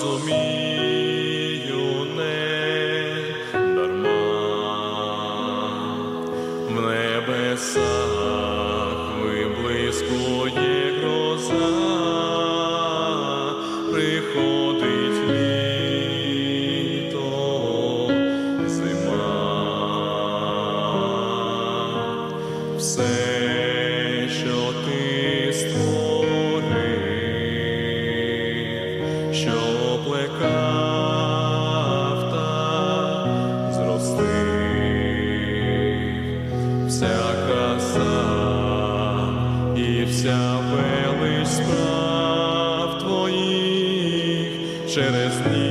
розумію не дарма в небесах ви виблискує гроза, приходить літо зима. Все плекав та зростив, вся краса і вся велич справ твоїх через дні,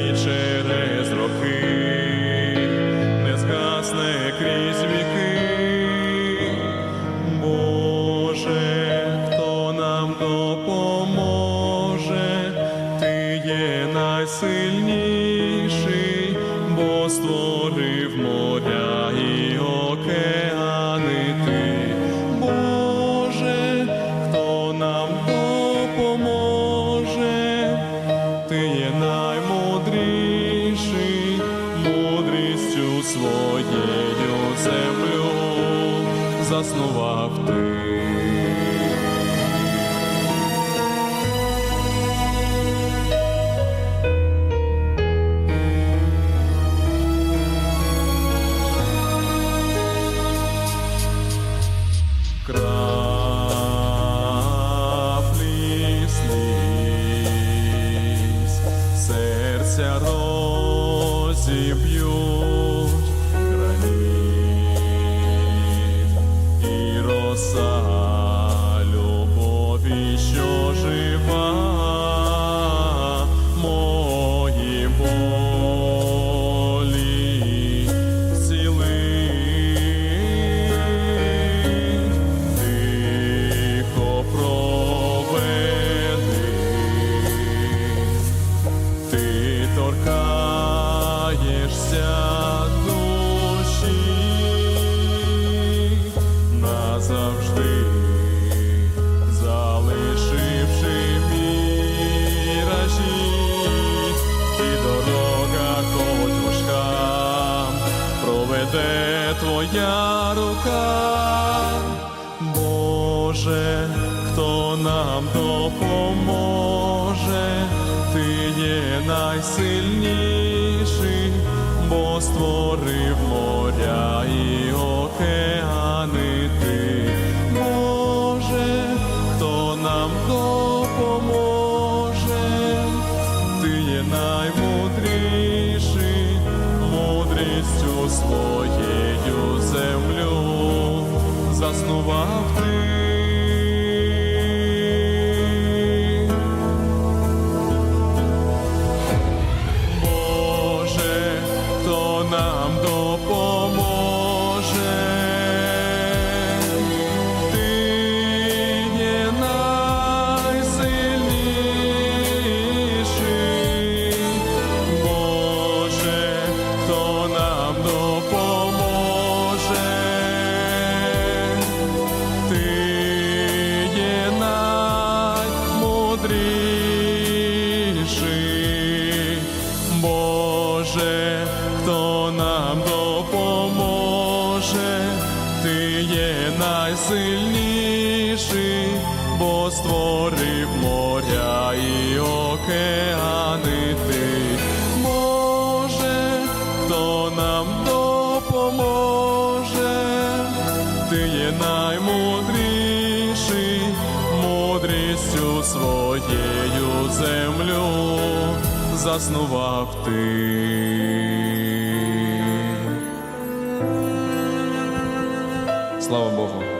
найсильніший, бо створив моря і океани ти. Боже, хто нам допоможе, ти є наймудріший, мудрістю своєю землю заснував ти. Серця розіб'ють торкаєшся душі назавжди, залишивши міражі, і дорога важка, проведе твоя рука. Боже, хто нам допоможе, ти є найсильніший, бо створив моря і океани ти. Боже, хто нам допоможе, ти є наймудріший, мудрістю своєю землю заснував ти. Створив моря і океани ти. Боже, хто нам допоможе, ти є наймудріший, мудрістю своєю землю заснував ти. Слава Богу.